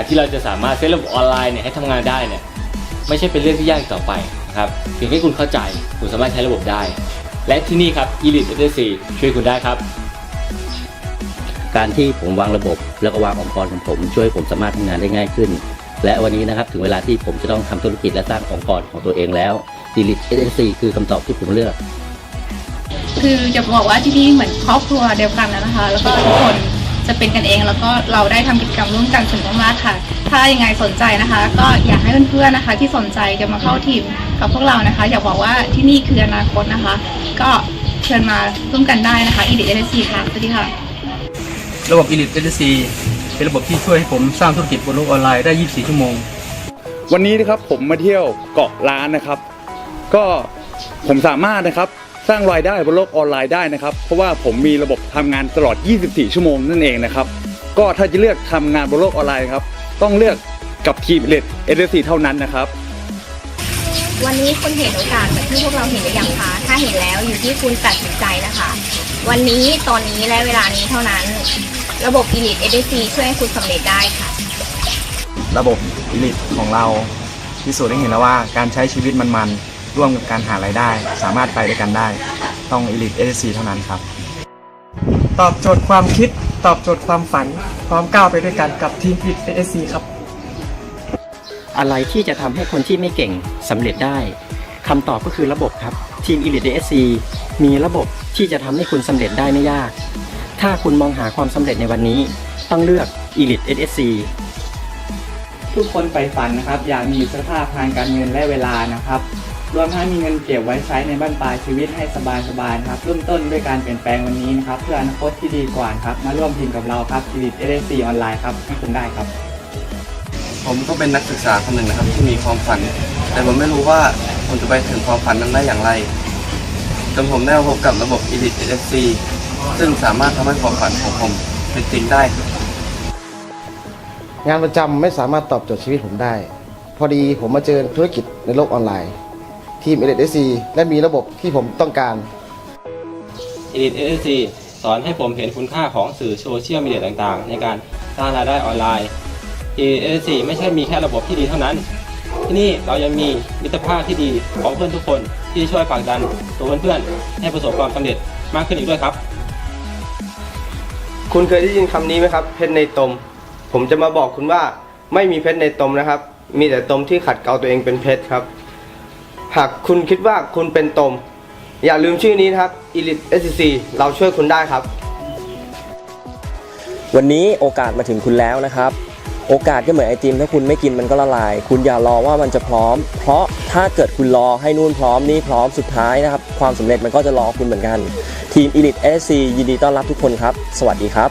การที่เราจะสามารถเซตระบบออนไลน์เนี่ยให้ทำงานได้เนี่ยไม่ใช่เป็นเรื่องที่ยากอีกต่อไปนะครับเพียงแค่คุณเข้าใจคุณสามารถใช้ระบบได้ และที่นี่ครับ Elite SSC ช่วยคุณได้ครับ การที่ผมวางระบบ แล้วก็วางองค์กรของผม ช่วยให้ผมสามารถทำงานได้ง่ายขึ้น และวันนี้นะครับถึงเวลาที่ผมจะต้องทำธุรกิจและสร้างองค์กรของตัวเองแล้ว d e l i t SSC คือคำตอบที่ผมเลือก คือจะบอกว่าที่นี่เหมือนครอบครัวเดียวกันนะคะ แล้วก็ทุกคน จะเป็นกันเอง แล้วก็เราได้ทำกิจกรรมร่วมกันสนุกมากๆค่ะ ถ้ายังไงสนใจนะคะ ก็อยากให้เพื่อนๆนะคะ ที่สนใจจะมาเข้าทีมกับพวกเรานะคะ อยากบอกว่าที่นี่คืออนาคตนะคะ ก็เชิญมาร่วมกันได้นะคะอีดิเอซีค่ะสวัสดีค่ะ ระบบ Elite SSC เป็นระบบที่ช่วยให้ผมสร้างธุรกิจบนโลกออนไลน์ได้ 24 ชั่วโมง วันนี้นะครับผมมาเที่ยวเกาะล้านนะครับ ก็ผมสามารถนะครับ สร้างรายได้บนโลกออนไลน์ได้นะครับ เพราะว่าผมมีระบบทำงานตลอด 24 ชั่วโมงนั่นเองนะครับ ก็ถ้าจะเลือกทำงานบนโลกออนไลน์ครับ ต้องเลือกกับทีมเลดเอเเท่านั้นนะครับ วันนี้คุณเห็นโอกาสเหมือนที่พวกเราเห็นหรือยังคะ ถ้าเห็นแล้วอยู่ที่คุณตัดสินใจนะคะ วันนี้ตอนนี้และเวลานี้เท่านั้น ระบบ Elite ADC ช่วยให้คุณสำเร็จได้ค่ะ ระบบอิลิทของเราพิสูจน์ให้เห็นแล้วว่าการใช้ชีวิตมันๆ ร่วมกับการหารายได้ สามารถไปด้วยกันได้ ต้องอิลิทเอสซีเท่านั้นครับ ตอบโจทย์ความคิด ตอบโจทย์ความฝัน พร้อมก้าวไปด้วยกันกับทีมฟิตเอสซีครับ อะไรที่จะทำให้คนที่ไม่เก่งสำเร็จได้คำตอบก็คือระบบครับ ทีม Elite DSC มีระบบที่จะทำให้คุณสำเร็จได้ไม่ยาก ถ้าคุณมองหาความสำเร็จในวันนี้ ต้องเลือก Elite DSC ทุกคนใฝ่ฝันนะครับ อยากมีอิสรภาพทางการเงินและเวลานะครับ รวมทั้งมีเงินเก็บไว้ใช้ในบ้านปลายชีวิตให้สบายๆนะครับเริ่มต้นด้วยการเปลี่ยนแปลงวันนี้นะครับเพื่ออนาคตที่ดีกว่าครับมาร่วมทีมกับเราครับ Elite SSC ออนไลน์ครับให้คุณได้ครับ ผมก็เป็นนักศึกษาคนหนึ่งนะครับที่มีความฝัน แต่ผมไม่รู้ว่าผมจะไปถึงความฝันนั้นได้อย่างไรจนผมได้มาพบกับระบบ Elite SSC ซึ่งสามารถทำให้ความฝันของผมเป็นจริงได้ งานประจำไม่สามารถตอบโจทย์ชีวิตผมได้ พอดีผมมาเจอธุรกิจในโลกออนไลน์ ทีม l อ s c และมีระบบที่ผมต้องการ Elite SSC สอนให้ผมเห็นคุณค่าของสื่อโซเชียลมีเดียต่างๆ ในการสร้างรายได้ออนไลน์ Elite SSC ไม่ใช่มีแค่ระบบที่ดีเท่านั้น ที่นี่เรายังมีมิตรภาพที่ดีของเพื่อนทุกคนที่ช่วยผลักดันตัวเพื่อนๆให้ประสบความสำเร็จมากขึ้นอีกด้วยครับ คุณเคยได้ยินคำนี้ไหมครับ เพชรในตม ผมจะมาบอกคุณว่าไม่มีเพชรในตมนะครับ มีแต่ตมที่ขัดเกลาตัวเองเป็นเพชรครับ หากคุณคิดว่าคุณเป็นตม อย่าลืมชื่อนี้นะครับ Elite SCC เราช่วยคุณได้ครับ วันนี้โอกาสมาถึงคุณแล้วนะครับ โอกาสก็เหมือนไอติม ถ้าคุณไม่กินมันก็ละลาย คุณอย่ารอว่ามันจะพร้อม เพราะถ้าเกิดคุณรอให้นู่นพร้อมนี่พร้อมสุดท้ายนะครับ ความสำเร็จมันก็จะรอคุณเหมือนกัน ทีม Elite SC ยินดีต้อนรับทุกคนครับ สวัสดีครับ